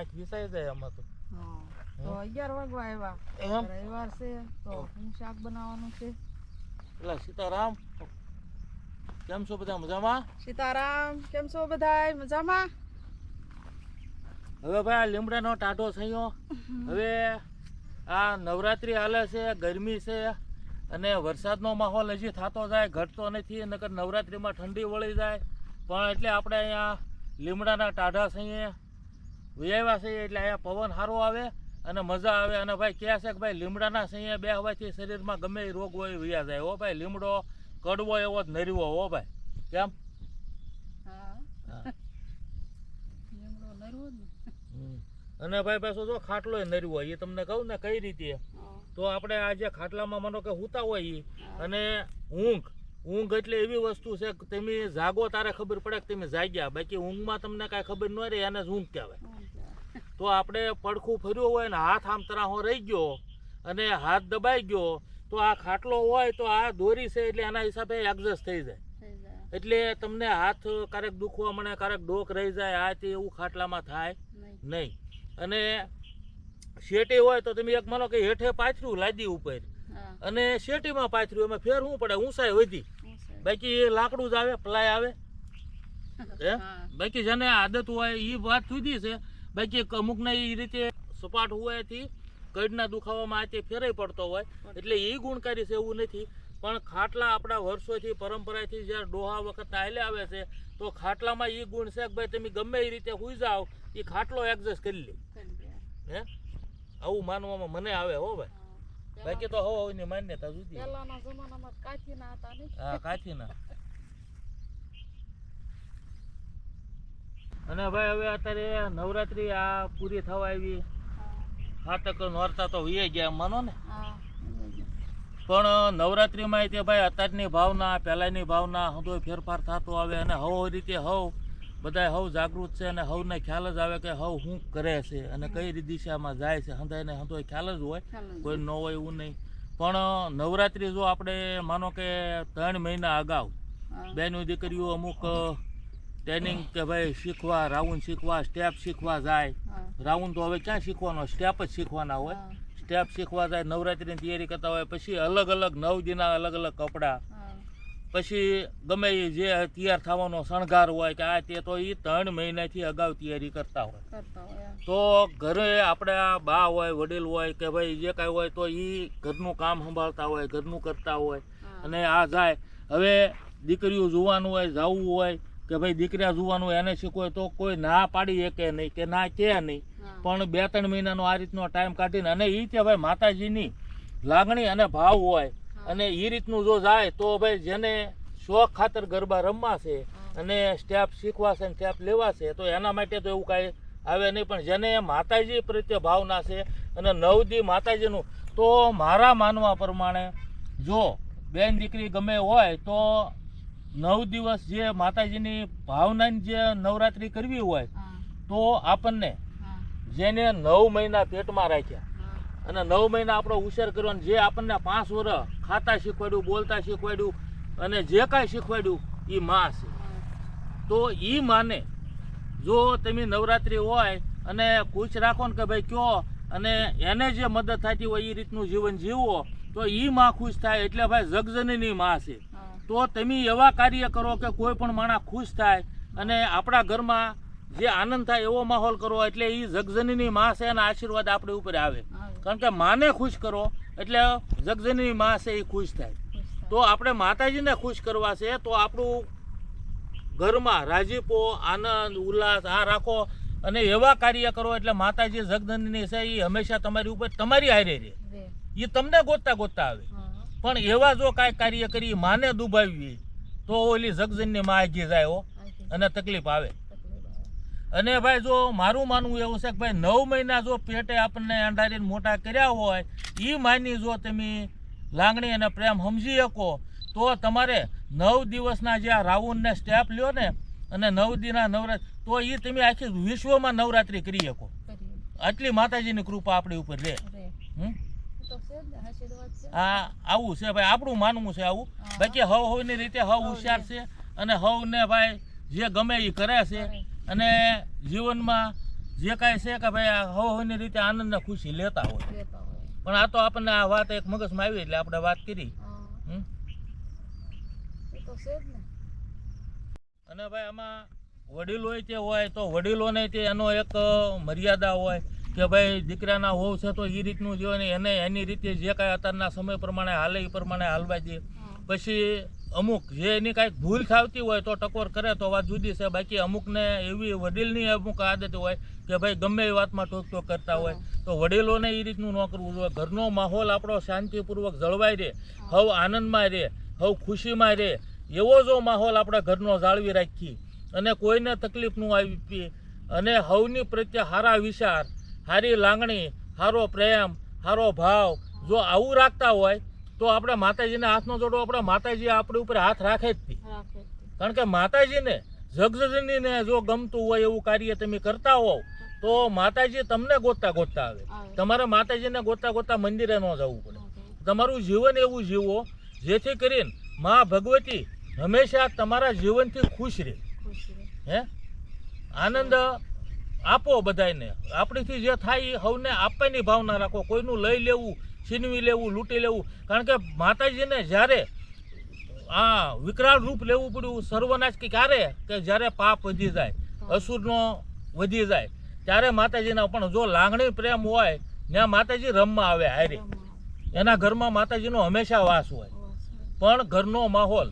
આંખ વિસાઈ જાય આમાં તો. તો અગિયાર વાગવા આવ્યા. એમ? રવિવાર છે તો હું. શાક બનાવવાનું છે? એટલે સીતારામ કેમ છો બધા? મજામાં? સીતારામ કેમ છો બધા મજામાં? હવે ભાઈ લીમડાનો ટાઢો થયો હવે આ નવરાત્રી હાલે છે ગરમી છે અને વરસાદનો માહોલ હજી થતો જાય ઘટતો નથી નકર નવરાત્રીમાં ઠંડી વળી જાય. પણ એટલે આપણે અહીંયા લીમડાના ટાઢા થઈએ વ્યાવ્યા છીએ એટલે અહીંયા પવન સારો આવે અને મજા આવે. અને ભાઈ કહે છે કે ભાઈ લીમડાના સહીએ બે હવાથી શરીરમાં ગમે એ રોગ હોય વિયા જાય. હો ભાઈ લીમડો કડવો એવો જ નરવો હો ભાઈ. કેમ. અને ભાઈ પાછો જો ખાટલો નરવો એ તમને કહું ને કઈ રીતે? તો આપણે આ જે ખાટલામાં માનો કે સૂતા હોય અને ઊંઘ. ઊંઘ એટલે એવી વસ્તુ છે કે તમે જાગો તારે ખબર પડે કે તમે જાગ્યા. બાકી ઊંઘમાં તમને કાંઈ ખબર ન રહે એને જ ઊંઘ કહેવાય. તો આપણે પડખું ફર્યું હોય ને હાથ આમ તરાહો રહી ગયો અને હાથ દબાઈ ગયો તો આ ખાટલો હોય તો આ દોરી છે એટલે એના હિસાબે એડજસ્ટ થઈ જાય. એટલે તમને હાથ ક્યારેક દુખવા મળે ક્યારેક ડોક રહી જાય આ તે એવું ખાટલામાં થાય નહીં. અને શેટી હોય તો તમે એક માનો કે હેઠે પાથર્યું લાદી ઉપર. અને શેટીમાં પાથર્યું એમાં ફેર શું પડે ઊંચાઈ વધી. બાકી એ લાકડું જ આવે પ્લાય આવે. હે? બાકી જેને આદત હોય એ વાત સુધી છે. બાકી અમુકને એ રીતે સપાટ હોવાથી કડના દુખાવામાં આ તે ફેરાઈ પડતો હોય. એટલે એ ગુણકારી છે એવું નથી. પણ ખાટલા આપણા વર્ષોથી પરંપરાથી જ્યારે ડોહા વખત હાલે આવે છે તો ખાટલામાં એ ગુણ છે કે ભાઈ તમે ગમે એ રીતે સુઈ જાઓ એ ખાટલો એડજસ્ટ કરી લે. હે? આવું માનવામાં મને આવે હો ભાઈ. બાકી તો હો ની માન્યતા જુદી. પહેલાના જમાનામાં કાચીના હતા ને હા કાચીના અને ભાઈ હવે અત્યારે નવરાત્રી આ પૂરી થવા આવી. ફાટક નોરતા તો વીએ ગયા માનો ને? પણ નવરાત્રીમાં તે ભાઈ અત્યારની ભાવના પહેલાંની ભાવના હદો ફેરફાર થતો આવે અને હવ રીતે હવ. બધા હવ જાગૃત છે અને હવને ખ્યાલ જ આવે કે હવ શું કરે છે અને કઈ દિશામાં જાય છે. હંધાઈને હંધો ખ્યાલ જ હોય. કોઈ ન હોય એવું નહીં. પણ નવરાત્રી જો આપણે માનો કે ત્રણ મહિના અગાઉ બેનું દીકરીઓ અમુક ટ્રેનિંગ કે ભાઈ શીખવા રાઉન્ડ શીખવા સ્ટેપ શીખવા જાય. રાઉન્ડ તો હવે ક્યાં શીખવાનો? સ્ટેપ જ શીખવાના હોય. સ્ટેપ શીખવા જાય નવરાત્રીની તૈયારી કરતા હોય પછી અલગ અલગ નવ દિના અલગ અલગ કપડાં હા. પછી ગમે એ જે તૈયાર થવાનો શણગાર હોય કે આ તે તો એ ત્રણ મહિનાથી અગાઉ તૈયારી કરતા હોય. તો ઘરે આપણે આ બા હોય વડીલ હોય કે ભાઈ જે કાંઈ હોય તો એ ઘરનું કામ સંભાળતા હોય ઘરનું કરતા હોય. અને આ જાય. હવે દીકરીઓ જોવાનું હોય જવું હોય કે ભાઈ દીકરા જોવાનું હોય એને શીખવું તો કોઈ ના પાડી શકે નહીં કે ના કે નહીં. પણ બે ત્રણ મહિનાનો આ રીતનો ટાઈમ કાઢીને અને એ તે ભાઈ માતાજીની લાગણી અને ભાવ હોય અને એ રીતનું જો જાય તો ભાઈ જેને શોખ ખાતર ગરબા રમવા છે અને સ્ટેપ શીખવાશે અને સ્ટેપ લેવા છે તો એના માટે તો એવું કાંઈ આવે નહીં પણ જેને માતાજી પ્રત્યે ભાવના છે અને નવદી માતાજીનું તો મારા માનવા પ્રમાણે જો બેન દીકરી ગમે હોય તો નવ દિવસ જે માતાજીની ભાવનાની જે નવરાત્રિ કરવી હોય તો આપણને જેને નવ મહિના પેટમાં રાખ્યા. અને નવ મહિના આપણો ઉછેર કર્યો અને જે આપણને પાંચ વર્ષ ખાતા શીખવાડ્યું બોલતા શીખવાડ્યું અને જે કાંઈ શીખવાડ્યું એ માં છે. તો એ માને જો તમે નવરાત્રિ હોય અને ખુશ રાખો ને કે ભાઈ કયો અને એને જે મદદ થતી હોય એ રીતનું જીવન જીવો તો એ માં ખુશ થાય એટલે ભાઈ જગજનની માં છે. તો તમે એવા કાર્ય કરો કે કોઈ પણ માણસ ખુશ થાય અને આપણા ઘરમાં જે આનંદ થાય એવો માહોલ કરવો એટલે એ જગજનની માં છે એના આશીર્વાદ આપણી ઉપર આવે. કારણ કે માને ખુશ કરો એટલે જગજનની માં છે એ ખુશ થાય. તો આપણે માતાજીને ખુશ કરવા છે તો આપણું ઘરમાં રાજીપો આનંદ ઉલ્લાસ આ રાખો અને એવા કાર્ય કરો એટલે માતાજી જગજનની છે એ હંમેશા તમારી ઉપર તમારી હારે રહે. એ તમને ગોતતા ગોતતા આવે. પણ એવા જો કાંઈ કાર્ય કરી માને દુભાવીએ તો ઓલી જગજનની માં આગી જાય હો. અને તકલીફ આવે. અને ભાઈ જો મારું માનવું એવું છે કે ભાઈ નવ મહિના જો પેટે આપણને અંડારીને મોટા કર્યા હોય એ માની જો તમે લાગણી અને પ્રેમ સમજી શકો તો તમારે નવ દિવસના જે આ રાઉન્ડને સ્ટેપ લ્યો ને અને નવ દિના નવરાત્રિ તો એ તમે આખી વિશ્વમાં નવરાત્રિ કરી શકો. આટલી માતાજીની કૃપા આપણી ઉપર રહે હા ને, આવું છે ભાઈ આપણું માનવું છે આવું. બાકી હવ હવની રીતે હવ હોશિયાર છે. અને હવને ભાઈ જે ગમે એ કરે છે. અને જીવનમાં જે કાંઈ છે કે ભાઈ આ હવની રીતે આનંદ ખુશી લેતા હોય. પણ આ તો આપણને આ વાત એક મગજમાં આવી એટલે આપણે વાત કરી. હા. તો છે જ ને. અને ભાઈ આમાં વડીલો તે હોય તો વડીલોને તે એનો એક મર્યાદા હોય કે ભાઈ દીકરાના હોવ છે તો એ રીતનું જીવન એને એની રીતે જે કાંઈ અત્યારના સમય પ્રમાણે હાલે એ પ્રમાણે હાલવા જઈએ. પછી અમુક જે એની કાંઈક ભૂલ થાવતી હોય તો ટકોર કરે તો વાત જુદી છે. બાકી અમુકને એવી વડીલની અમુક આદત હોય કે ભાઈ ગમે એ વાતમાં ટોક ટોક કરતા હોય તો વડીલોને એ રીતનું ન કરવું જોઈએ. ઘરનો માહોલ આપણો શાંતિપૂર્વક જળવાઈ રહે હવ આનંદમાં રહે હવ ખુશીમાં રહે એવો જો માહોલ આપણે ઘરનો જાળવી રાખી અને કોઈને તકલીફ ન આવી અને હવની પ્રત્યે સારા વિચાર સારી લાગણી સારો પ્રેમ સારો ભાવ જો આવું રાખતા હોય તો આપણે માતાજીને હાથનો જોડો આપણે માતાજી આપણી ઉપર હાથ રાખે જ કારણ કે માતાજીને જગજનનીને જો ગમતું હોય એવું કાર્ય તમે કરતા હોવ તો માતાજી તમને ગોતતા ગોતતા આવે. તમારે માતાજીને ગોતતા ગોતતા મંદિરે ન જવું પડે. તમારું જીવન એવું જીવો જેથી કરીને મા ભગવતી હંમેશા તમારા જીવનથી ખુશ રહે. ખુશ રહે. હે? આનંદ આપો બધાને આપણીથી જે થાય એ હવને આપવાની ભાવના રાખો. કોઈનું લઈ લેવું છીનવી લેવું, લૂંટી લેવું. કારણ કે માતાજીને જ્યારે આ વિકરાળ રૂપ લેવું પડ્યું, સર્વનાશ કે ક્યારે? કે જ્યારે પાપ વધી જાય, અસુરનો વધી જાય. ત્યારે માતાજીના પણ જો લાગણી પ્રેમ હોય, ત્યાં માતાજી રમવા આવે હારે. એના ઘરમાં માતાજીનો હંમેશા વાસ હોય. પણ ઘરનો માહોલ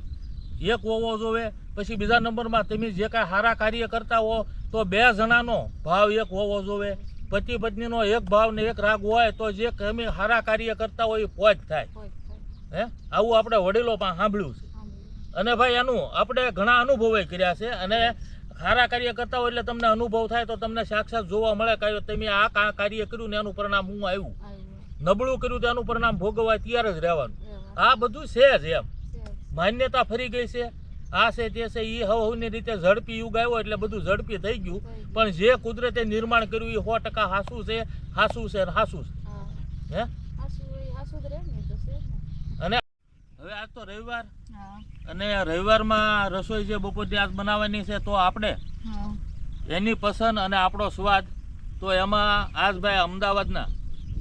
એક હોવો જોવે. પછી બીજા નંબરમાં તમે જે કાંઈ સારા કાર્ય કરતા હો, તો બે જણાનો ભાવ એક હોવો જોવે. પતિ પત્નીનો એક ભાવ ને એક રાગ હોય તો જે તમે સારા કાર્ય કરતા હોય એ પોજ થાય. હે? આવું આપણે વડીલો પણ સાંભળ્યું છે. અને ભાઈ એનું આપણે ઘણા અનુભવે કર્યા છે અને સારા કાર્ય કરતા હોય એટલે તમને અનુભવ થાય તો તમને સાક્ષાત જોવા મળે કે તમે આ કાર્ય કર્યું ને એનું પરિણામ હું આવ્યું. નબળું કર્યું તો એનું પરિણામ ભોગવવા તૈયાર જ રહેવાનું. આ બધું છે જ એમ. માન્યતા ફરી ગઈ છે. આ છે તે છે એ હવ હવની રીતે ઝડપી યુગ આવ્યો એટલે બધું ઝડપી થઈ ગયું. પણ જે કુદરતે નિર્માણ કર્યું એ સો ટકા હાસું છે હાસું છે હાસું છે. હે. અને હવે આજ તો રવિવાર. અને રવિવારમાં રસોઈ જે બપોરની આજ બનાવવાની છે તો આપણે એની પસંદ અને આપણો સ્વાદ તો એમાં આજ ભાઈ અમદાવાદના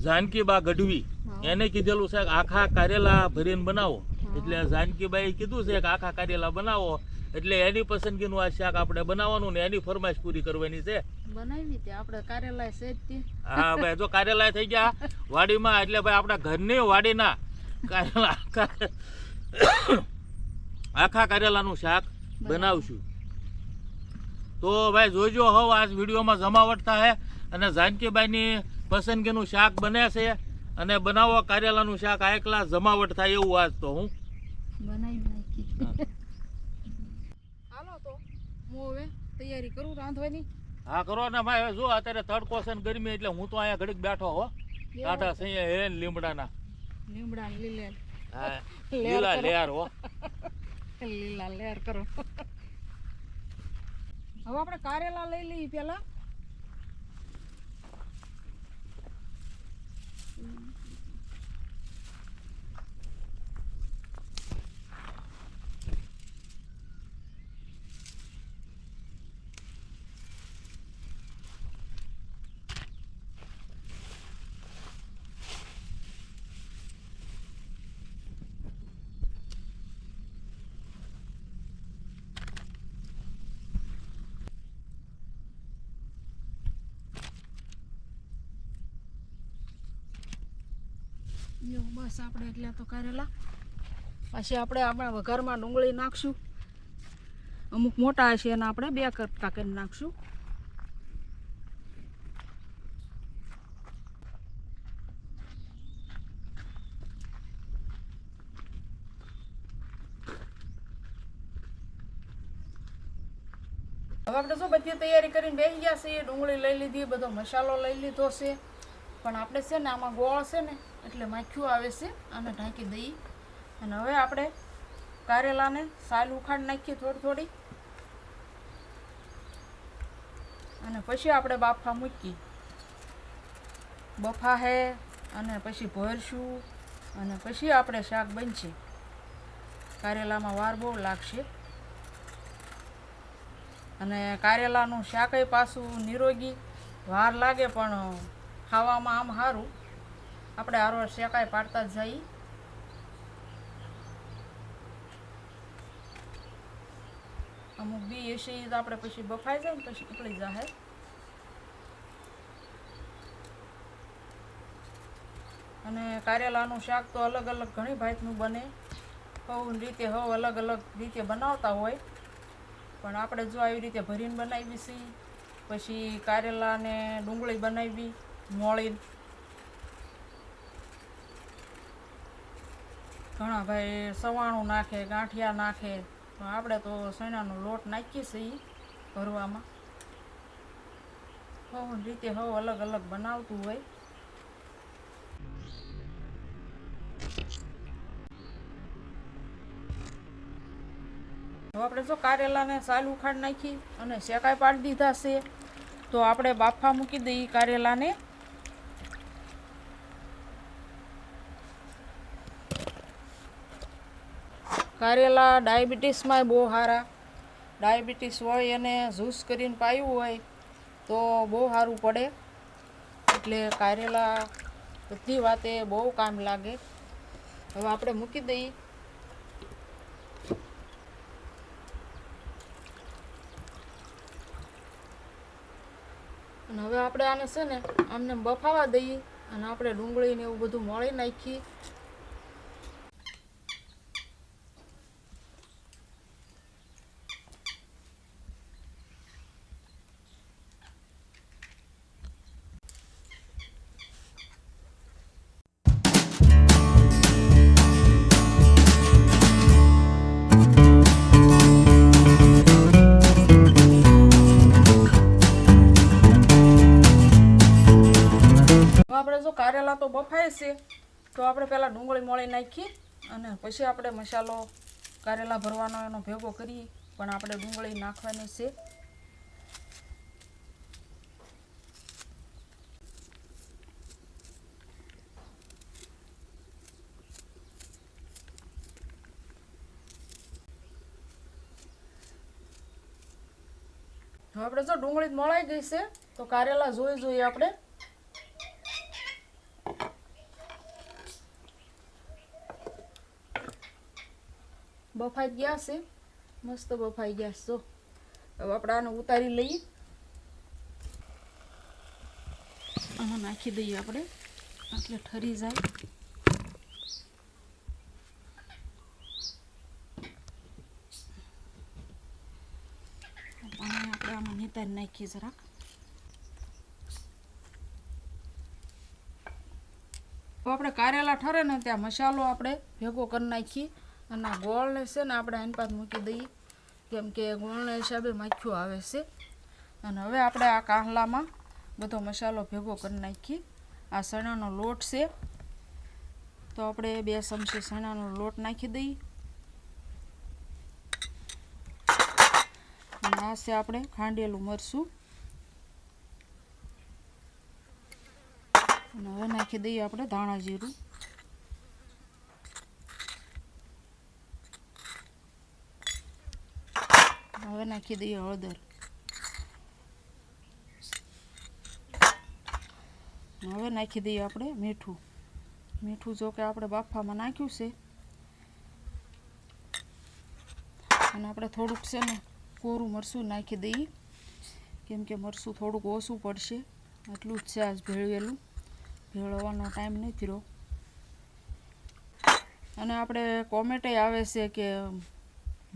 જાનકીબા ગઢવી એને કીધેલું છે આખા કારેલા ભરીને બનાવો. એટલે જાનકીબાઈ કીધું છે કે આખા કારેલા બનાવો. એટલે એની પસંદગીનું આ શાક આપણે બનાવવાનું ને એની ફરમાઈશ પૂરી કરવાની છે. બનાવી તે આપણે કારેલા છે જ હા ભાઈ જો કારેલા થઈ ગયા વાડીમાં એટલે ભાઈ આપણા ઘરની વાડીના કારેલા આખા- કારેલાનું શાક બનાવશું. તો ભાઈ જોજો હવ આજ વિડીયોમાં જમાવટ થાય અને જાનકીબાઈની પસંદગીનું શાક બને છે. અને બનાવો કારેલાનું શાક આ એકલા જમાવટ થાય એવું આજ તો હું. બનાવી નાખી. હાલો તો હું હવે તૈયારી કરું રાંધવાની. હા કરો ને ભાઈ જો અત્યારે તડકો છે ને ગરમી એટલે હું તો અહીંયા ઘડીક બેઠો હો. ટાટા સૈયા હે ને લીમડાના. લીમડા લીલે હા લીલા. લેર હો. લીલા લેર કરો. હવે આપણે કારેલા લઈ લઈએ પેલા Mm. બસ આપણે એટલે તો કરેલા. પછી આપણે આપણા વઘારમાં ડુંગળી નાખશું. અમુક મોટા હશે એને આપણે બે કટકા કરી નાખશું. હવે આપણે શું બધી તૈયારી કરીને બેસી ગયા છે ડુંગળી લઈ લીધી, બધો મસાલો લઈ લીધો છે. પણ આપણે છે ને આમાં ગોળ છે ને એટલે માખ્યું આવે છે અને ઢાંકી દઈએ. અને હવે આપણે કારેલાને સાલ ઉખાડી નાખીએ થોડી થોડી. અને પછી આપણે બાફા મૂકીએ. બફા હે અને પછી ભરશું અને પછી આપણે શાક બનશે. કારેલામાં વાર બહુ લાગશે. અને કારેલાનું શાકય પાછું નિરોગી વાર લાગે પણ ખાવામાં આમ સારું આપણે હારો શેકાય પાડતા જ જઈએ. અમુક બી એસી તો આપણે પછી બફાઈ જાય ને પછી ઉકળી જાય અને કારેલાનું શાક તો અલગ અલગ ઘણી ભાતનું બને. હવ રીતે હવ અલગ અલગ રીતે બનાવતા હોય. પણ આપણે જો આવી રીતે ભરીને બનાવી છીએ પછી કારેલાને ડુંગળી બનાવી મોળીને. ઘણા ભાઈ સવાણું નાખે, ગાંઠિયા નાખે. તો આપણે તો સણાનો લોટ નાખીએ છીએ ભરવામાં. હવ રીતે હવ અલગ અલગ બનાવતું હોય. આપણે જો કારેલાને સાલ ઉખાડ નાખી અને શેકાઈ પાડી દીધા છે, તો આપણે બાફા મૂકી દઈએ કારેલાને. કારેલા ડાયાબિટીસમાં બહુ સારા ડાયાબિટીસ હોય એને જ્યુસ કરીને પાયું હોય તો બહુ સારું પડે. એટલે કારેલા બધી વાતે બહુ કામ લાગે. હવે આપણે મૂકી દઈએ. અને હવે આપણે આને છે ને, આમને બફાવા દઈએ અને આપણે ડુંગળીને એવું બધું મળી નાખીએ તો આપણે પહેલાં ડુંગળી મોળી નાખી અને પછી આપણે મસાલો કારેલા ભરવાનો એનો ભેગો કરીએ પણ આપણે ડુંગળી નાખવાની છે. આપણે જો ડુંગળી મળાઈ ગઈ છે, તો કારેલા જોઈ જોઈએ આપણે. બફાઈ ગયા છે. મસ્ત બફાઈ ગયા છે હવે આપણે આને ઉતારી લઈએ. આમાં નાખી દઈએ આપણે. એટલે ઠરી જાય. પાણી આપણે આમાં નીતારી નાખીએ જરાક. આપણે કારેલા ઠરે ને ત્યાં મસાલો આપણે ભેગો કરી નાખીએ. અને ગોળને છે ને આપણે આની પાસે મૂકી દઈએ. કેમ કે ગોળના હિસાબે માખ્યું આવે છે. અને હવે આપણે આ કાહલામાં બધો મસાલો ભેગો કરી નાખીએ. આ ચણાનો લોટ છે. તો આપણે બે ચમચી ચણાનો લોટ નાખી દઈએ. અને આ છે આપણે ખાંડેલું મરચું. અને હવે નાખી દઈએ આપણે ધાણા જીરું. હવે નાખી દઈએ હળદર. હવે નાખી દઈએ આપણે મીઠું. મીઠું જો કે આપણે બાફામાં નાખ્યું છે. અને આપણે થોડુંક છે ને કોરું મરચું નાખી દઈએ. કેમ કે મરચું થોડુંક ઓછું પડશે. એટલું જ છે આજ ભેળવેલું. ભેળવવાનો ટાઈમ નથી રહ્યો. અને આપણે કોમેટે આવે છે કે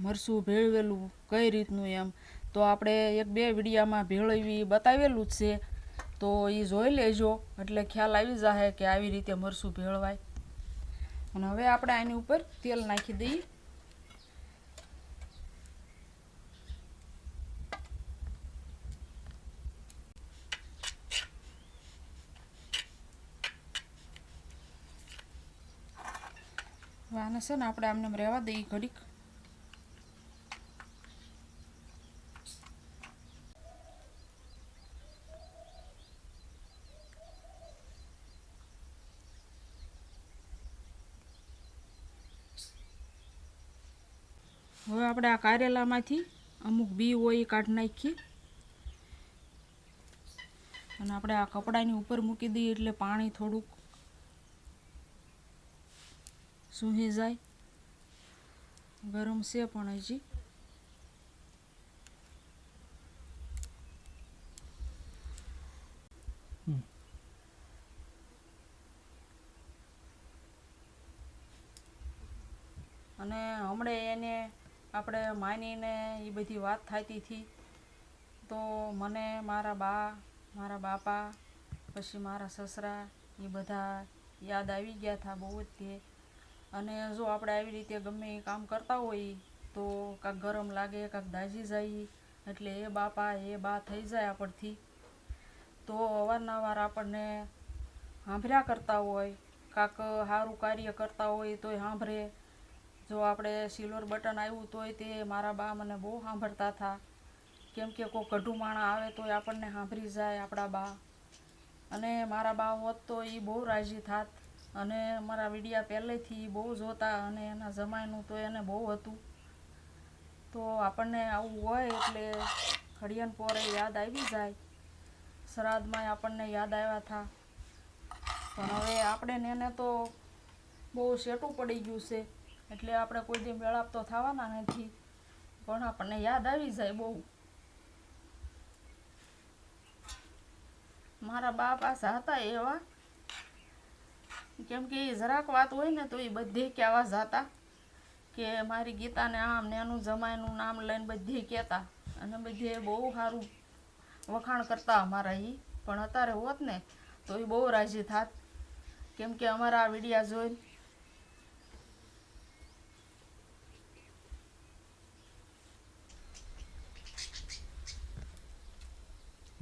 મરસું ભેળવેલું, કઈ રીતનું એમ. તો આપણે એક બે વિડીયામાં ભેળવી બતાવેલું જ છે. તો એ જોઈ લેજો, એટલે ખ્યાલ આવી જશે કે આવી રીતે મરસું ભેળવાય. અને હવે આપણે આની ઉપર તેલ નાખી દઈએ. આને છે ને આપણે આમને રહેવા દઈએ ઘડીક. હવે આપણે આ કારેલામાંથી અમુક બી હોય એ કાઢી નાખીએ. અને આપણે આ કપડાની ઉપર મૂકી દઈએ એટલે પાણી થોડુંક સૂહી જાય. ગરમ છે પણ હજી. અને હમણાં એને આપણે માનીને એ બધી વાત થતી હતી. તો મને મારા બા, મારા બાપા, પછી મારા સસરા એ બધા યાદ આવી ગયા હતા બહુ જ તે અને જો આપણે આવી રીતે ગમે એ કામ કરતા હોઈએ તો કાંક ગરમ લાગે, કાંક દાઝી જાય, એટલે એ બાપા, એ બા થઈ જાય આપણથી. તો અવારનવાર આપણને સાંભળ્યા કરતા હોય, કાંક સારું કાર્ય કરતા હોય તોય સાંભળે જો આપણે સિલ્વર બટન આવ્યું તોય તે મારા બા મને બહુ સાંભળતા હતા. કેમ કે કોઈ કઢું માણા આવે તોય આપણને સાંભળી જાય આપણા બા. અને મારા બા હોત તો એ બહુ રાજી થાત. અને મારા વિડીયા પહેલેથી બહુ જોતા અને એના જમાયનું તો એને બહુ હતું. તો આપણને આવું હોય એટલે ઘડિયાન પોરે યાદ આવી જાય. શ્રાદ્ધમાં આપણને યાદ આવ્યા હતા. પણ હવે આપણે એને તો બહુ શેટું પડી ગયું છે. એટલે આપણે કોઈ દી મેળાપ તો થવાના નથી. પણ આપણને યાદ આવી જાય બહુ. મારા બા પાસા હતા એવા. કેમ કે એ જરાક વાત હોય ને તો એ બધે કહેવા જાતા કે મારી ગીતાને આમ ને એનું જમાયનું નામ લઈને બધે કહેતા. અને બધે બહુ સારું વખાણ કરતા અમારા એ પણ અત્યારે હોત ને તો એ બહુ રાજી થાત. કેમ કે અમારા આ વિડીયા જોઈને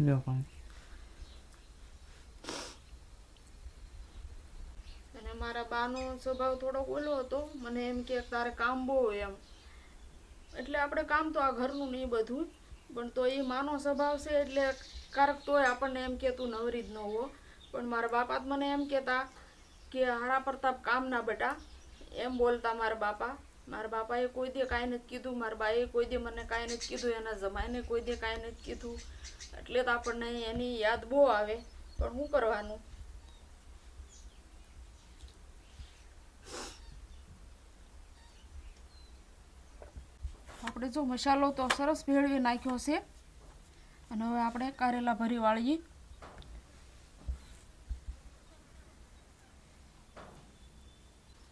લ્યો પાણી અને મારા બાનો સ્વભાવ થોડોક ઓલો હતો. મને એમ કે તારે કામ બહુ એમ. એટલે આપણે કામ તો આ ઘરનું નહીં બધું પણ તો એ માનો સ્વભાવ છે એટલે કારક તોય આપણને એમ કે તું નવરી જ ન હો. પણ મારા બાપા મને એમ કહેતા કે હારા પ્રતાપ કામ ના બેટા. એમ બોલતા મારા બાપા. મારા બાપાએ કોઈ દે કાંઈ નથી કીધું, મારા બાએ કોઈ દે મને કાંઈ નથી કીધું, એના જમાઈને કોઈ દે કાંઈ નથી કીધું. એટલે તો આપણને એની યાદ બહુ આવે. પણ શું કરવાનું? આપણે જો મસાલો તો સરસ ભેળવી નાખ્યો છે. અને હવે આપણે કારેલા ભરી વાળીએ.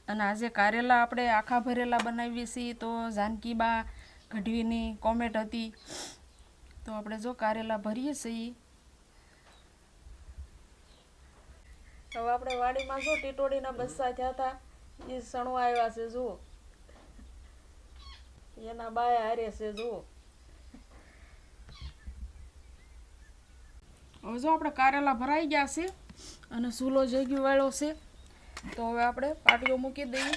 અને આજે કારેલા આપણે આખા ભરેલા બનાવીએ છીએ તો જાનકીબા ગઢવીની કોમેન્ટ હતી. તો આપણે જો કારેલા ભરીએ છીએ. હવે આપણે વાડીમાં જો ટીટોડીના બસ્સા થયા હતા એ સણો આવ્યા છે જુઓ. એના બાય હારે છે જુઓ. હવે જો આપણે કારેલા ભરાઈ ગયા છે અને સૂલો જગ્યો વાળો છે. તો હવે આપણે પાટીઓ મૂકી દઈએ.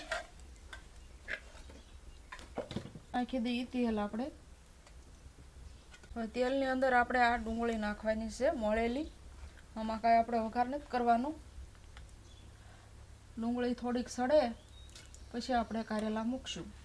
નાખી દઈએ તેલ આપણે. હવે તેલની અંદર આપણે આ ડુંગળી નાખવાની છે, મળેલી. આમાં કાંઈ આપણે વઘાર નથી કરવાનો. ડુંગળી થોડીક સડે, પછી આપણે કારેલા મૂકશું.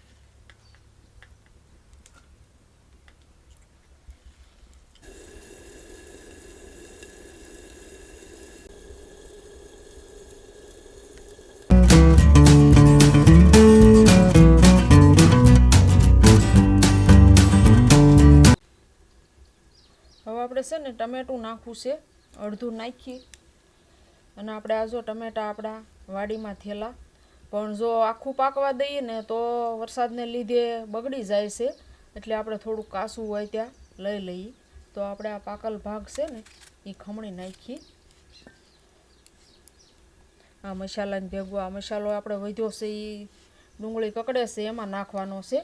છે ને ટમેટું નાખવું છે, અડધું નાખી અને આપણે આ જો ટમેટા આપણા વાડીમાં થેલા, પણ જો આખું પાકવા દઈએ ને તો વરસાદને લીધે બગડી જાય છે, એટલે આપણે થોડુંક કાસું હોય ત્યાં લઈ લઈએ. તો આપણે આ પાકલ ભાગ છે ને, એ ખમણી નાખી આ મસાલાને ભેગો, આ મસાલો આપણે વધ્યો છે, એ ડુંગળી કકડે છે, એમાં નાખવાનો છે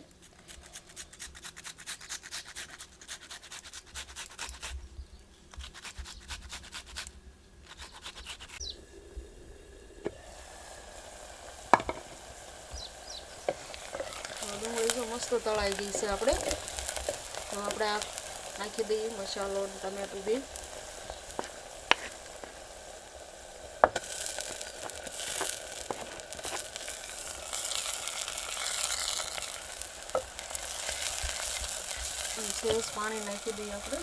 હવે મસ્ત તળાઈ ગઈ છે આપણે. તો આપણે નાખી દઈએ મસાલો ટમેટું બી. અને પાણી નાખી દઈએ આપણે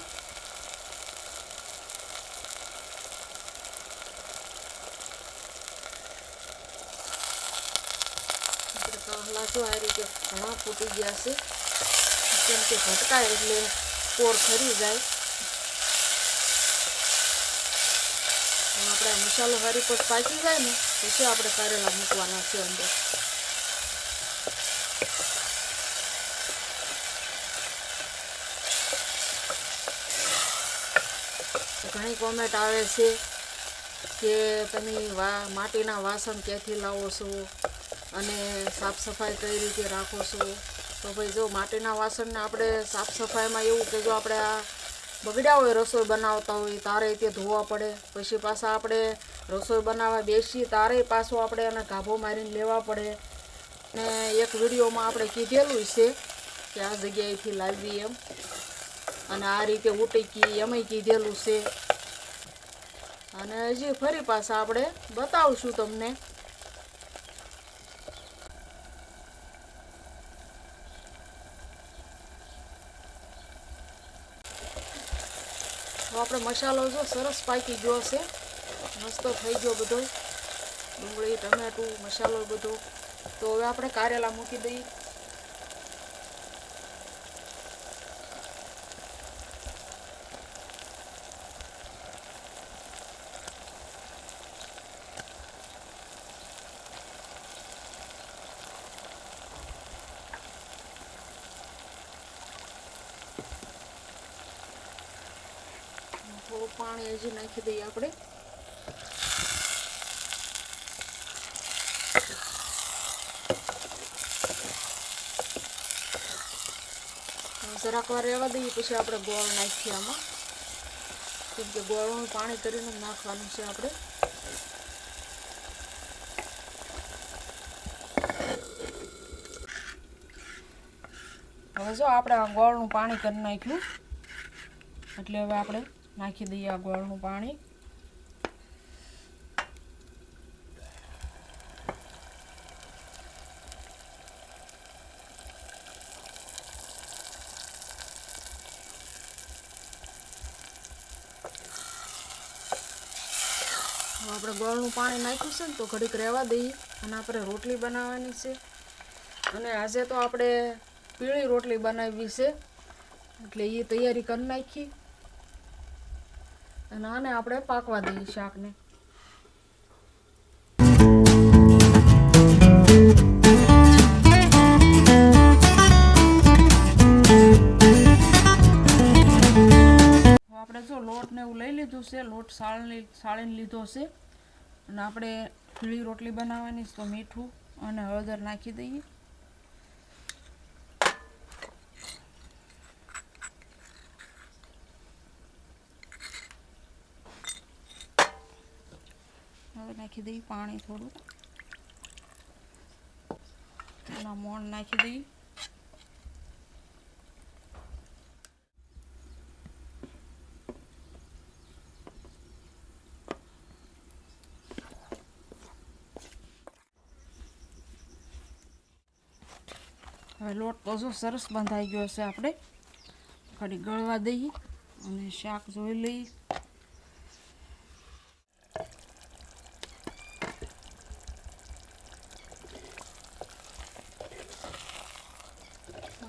કાહલા જો આ રીતે ઘણા ફૂટી ગયા છે. કેમ કે ભટકાય એટલે પોર ખરી જાય. આપણે મસાલો હારી પર પાકી જાય ને, પછી આપણે કારેલા મૂકવાના છે અંદર. ઘણી કોમેન્ટ આવે છે કે તમે વા, માટીના વાસણ ક્યાંથી લાવો છો? અને સાફ સફાઈ કઈ રીતે રાખો છો? તો ભાઈ જો માટીના વાસણને આપણે સાફ સફાઈમાં એવું કે જો આપણે આ બગડ્યા હોય રસોઈ બનાવતા હોય તારે તે ધોવા પડે. પછી પાછા આપણે રસોઈ બનાવવા બેસીએ તારે પાછો આપણે એને ગાભો મારીને લેવા પડે. ને એક વિડીયોમાં આપણે કીધેલું છે કે આ જગ્યાએથી લાવવી એમ. અને આ રીતે ઉટકી એમય કીધેલું છે. અને હજી ફરી પાછા આપણે બતાવશું તમને. તો આપણે મસાલો જો સરસ પાકી ગયો છે. મસ્ત થઈ ગયો બધો. ડુંગળી, ટમેટું, મસાલો બધો. તો હવે આપણે કારેલા મૂકી દઈએ. થોડું પાણી હજી નાખી દઈએ આપણે. જરાક વાર રહેવા દઈએ, પછી આપણે ગોળ નાખીએ આમાં. કેમ કે ગોળનું પાણી કરીને નાખવાનું છે આપણે. હવે જો આપણે આ ગોળનું પાણી કરી નાખ્યું. એટલે હવે આપણે નાખી દઈએ આ ગોળનું પાણી. આપણે ગોળનું પાણી નાખ્યું છે ને તો ઘડીક રહેવા દઈએ અને આપણે રોટલી બનાવવાની છે. અને આજે તો આપણે પીળી રોટલી બનાવવી છે. એટલે એ તૈયારી કરી નાખી. અને આપણે પાકવા દઈએ શાકને. આપણે જો લોટ ને એવું લઈ લીધું છે, લોટ સાળી સાળીને લીધો છે. અને આપણે પીળી રોટલી બનાવવાની તો મીઠું અને હળદર નાખી દઈએ. હવે નાખી દઈએ પાણી થોડું. એના મોણ નાખી દઈએ. હવે લોટ તો જો સરસ બંધાઈ ગયો છે આપણે. ફરી ગળવા દઈએ અને શાક જોઈ લઈએ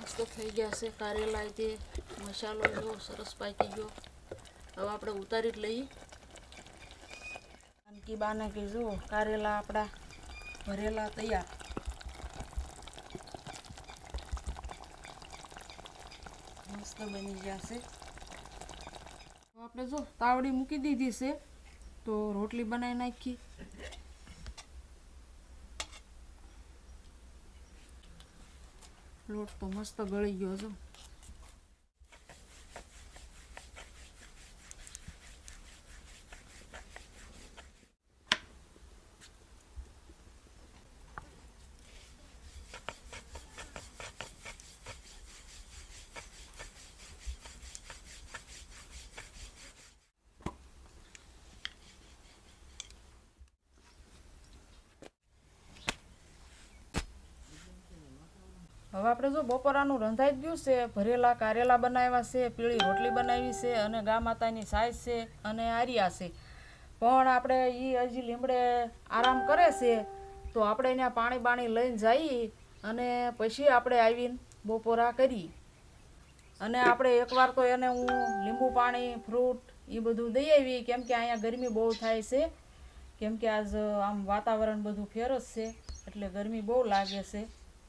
મસ્ત થઈ ગયા કારેલા જે મસાલો જો સરસ પાકી ગયો. હવે આપણે ઉતારી જ લઈએ. આનકી બાને કે જો, કારેલા આપણા ભરેલા તૈયાર. મસ્ત બની ગયા છે. આપણે જો તાવડી મૂકી દીધી છે, તો રોટલી બનાવી નાખી. તો મસ્ત ગળી ગયો છે હવે આપણે જો બપોરાનું રંધાઈ ગયું છે, ભરેલા કારેલા બનાવ્યા છે, પીળી રોટલી બનાવી છે અને ગા માતાની સાઈઝ છે અને આર્યા છે. પણ આપણે એ હજી લીમડે આરામ કરે છે, તો આપણે ત્યાં પાણી બાણી લઈને જઈએ અને પછી આપણે આવીને બપોરા કરી અને આપણે એકવાર તો એને હું લીંબુ પાણી, ફ્રૂટ એ બધું દઈ આવી, કેમ કે અહીંયા ગરમી બહુ થાય છે. કેમ કે આજ આમ વાતાવરણ બધું ફેરસ છે, એટલે ગરમી બહુ લાગે છે.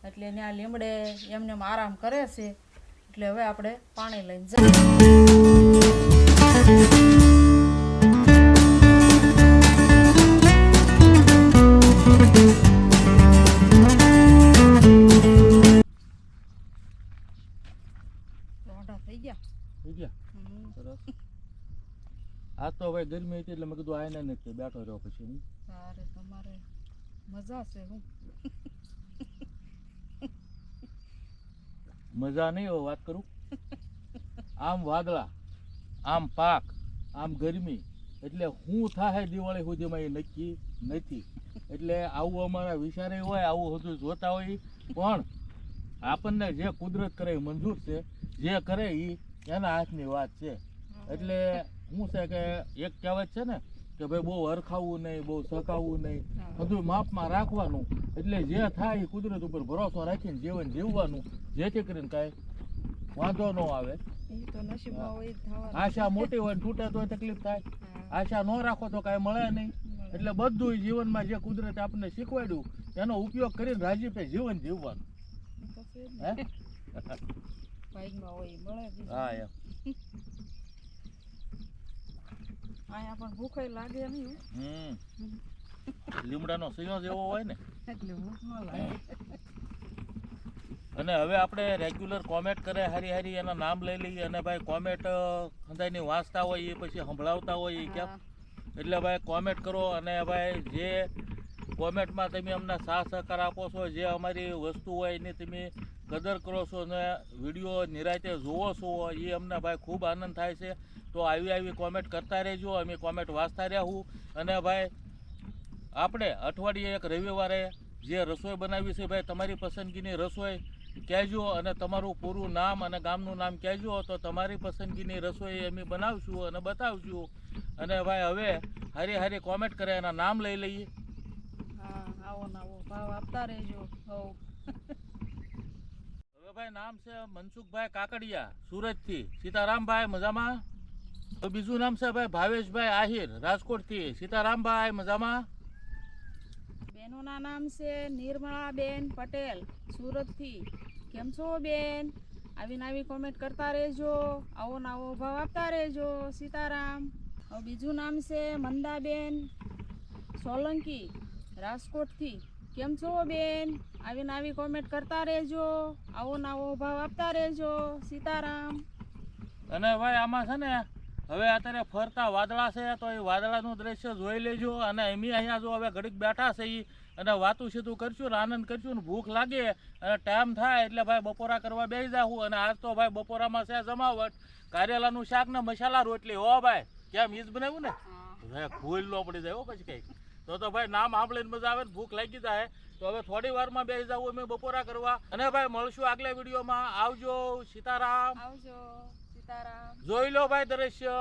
એટલે ત્યાં લીમડે એમને એમ આરામ કરે છે. એટલે હવે આપણે પાણી લઈને જઈએ. આ તો હવે ગરમી હતી એટલે મેં કીધું આઈને નથી બેઠો રહ્યો પછી તમારે મજા છે હું. મજા નહીં હવે વાત કરું? આમ વાદળા આમ પાક આમ ગરમી એટલે હું થાય દિવાળી સુધીમાં એ નક્કી નથી. એટલે આવું અમારા વિચારે હોય આવું હજુ જોતા હોય. પણ આપણને જે કુદરત કરે એ મંજૂર છે. જે કરે એ એના હાથની વાત છે. એટલે શું છે કે એક કહેવત છે ને કે ભાઈ બહુ હરખાવવું નહીં બહુ સકાવવું નહીં. બધું માપમાં રાખવાનું. એટલે જે થાય કુદરત ઉપર ભરોસો રાખીને જીવન જીવવાનું. જેથી કરીને કાંઈ વાંધો ન આવે. આશા મોટી હોય તૂટે તો તકલીફ થાય. આશા ન રાખો તો કાંઈ મળે નહીં. એટલે બધું જીવનમાં જે કુદરતે આપણને શીખવાડ્યું એનો ઉપયોગ કરીને રાજીપે જીવન જીવવાનું. હા એમ. અહીંયા પણ ભૂખે લાગે નહીં. હમ. લીમડાનો સિંહો જેવો હોય ને. એટલે ભૂખ ન લાગે. અને હવે આપણે રેગ્યુલર કોમેન્ટ કરે હારી હારી એના નામ લઈ લઈએ અને ભાઈ કોમેન્ટ ખંદાઈની વાંચતા હોય એ પછી સંભળાવતા હોય એ કેમ એટલે ભાઈ કોમેન્ટ કરો અને ભાઈ જે કોમેન્ટમાં તમે અમને સાથ સહકાર આપો છો. જે અમારી વસ્તુ હોય એની તમે કદર કરો છો ને વીડિયો નિરાતે જોવો છો એ અમને ભાઈ ખૂબ આનંદ થાય છે. તો આવી આવી કોમેન્ટ કરતા રહેજો. અમે કોમેન્ટ વાંચતા રહેવું અને ભાઈ, આપણે અઠવાડિયે એક રવિવારે જે રસોઈ બનાવી છે ભાઈ, તમારી પસંદગીની રસોઈ કહેજો અને તમારું પૂરું નામ અને ગામનું નામ કહેજો. તો તમારી પસંદગીની રસોઈ અમે બનાવશું અને બતાવશું. અને ભાઈ, હવે હારી હારી કોમેન્ટ કરે, એના નામ લઈ લઈએ. આવો ને ભાવ આપતા રહેજો હવ હવે ભાઈ નામ છે મનસુખભાઈ કાકડિયા સુરતથી. સીતારામભાઈ મજામાં? તો બીજું નામ છે ભાઈ ભાવેશભાઈ આહિર રાજકોટથી. સીતારામભાઈ મજામાં? બહેનોના નામ છે નિર્મળાબેન પટેલ સુરતથી. કેમ છો બેન? આવી નાવી કોમેન્ટ કરતા રહેજો. આવો નાવો ભાવ આપતા રહેજો સીતારામ. બીજું નામ છે મંદાબેન સોલંકી. રાજકોટથી. કેમ છો બેન? આવીને આવી કોમેન્ટ કરતા રહેજો. આવો નાવો ભાવ આપતા રહેજો. સીતારામ. અને ભાઈ આમાં છે ને હવે અત્યારે ફરતા વાદળા છે તો એ વાદળાનું દ્રશ્ય જોઈ લેજો. અને એમ અહીંયા જો હવે ઘડીક બેઠા છે એ અને વાતું સીધું કરશું ને આનંદ કરશું ને ભૂખ લાગે અને ટાઈમ થાય એટલે ભાઈ બપોરા કરવા બેસી જાઉં અને આજ તો ભાઈ બપોરામાં છે જમાવટ. કારેલાનું શાક ને મસાલા રોટલી. હો ભાઈ કેમ ઈજ બનાવ્યું ને? ભૂલ ન પડી જાય હો પછી કંઈક. તો તો ભાઈ નામ સાંભળીને મજા આવે ને ભૂખ લાગી જાય. તો હવે થોડી વારમાં બેસી જવું અમે બપોરા કરવા. અને ભાઈ મળશું આગલા વિડીયોમાં. આવજો સીતારામ. આવજો સીતારામ. જોઈ લો ભાઈ દ્રશ્ય.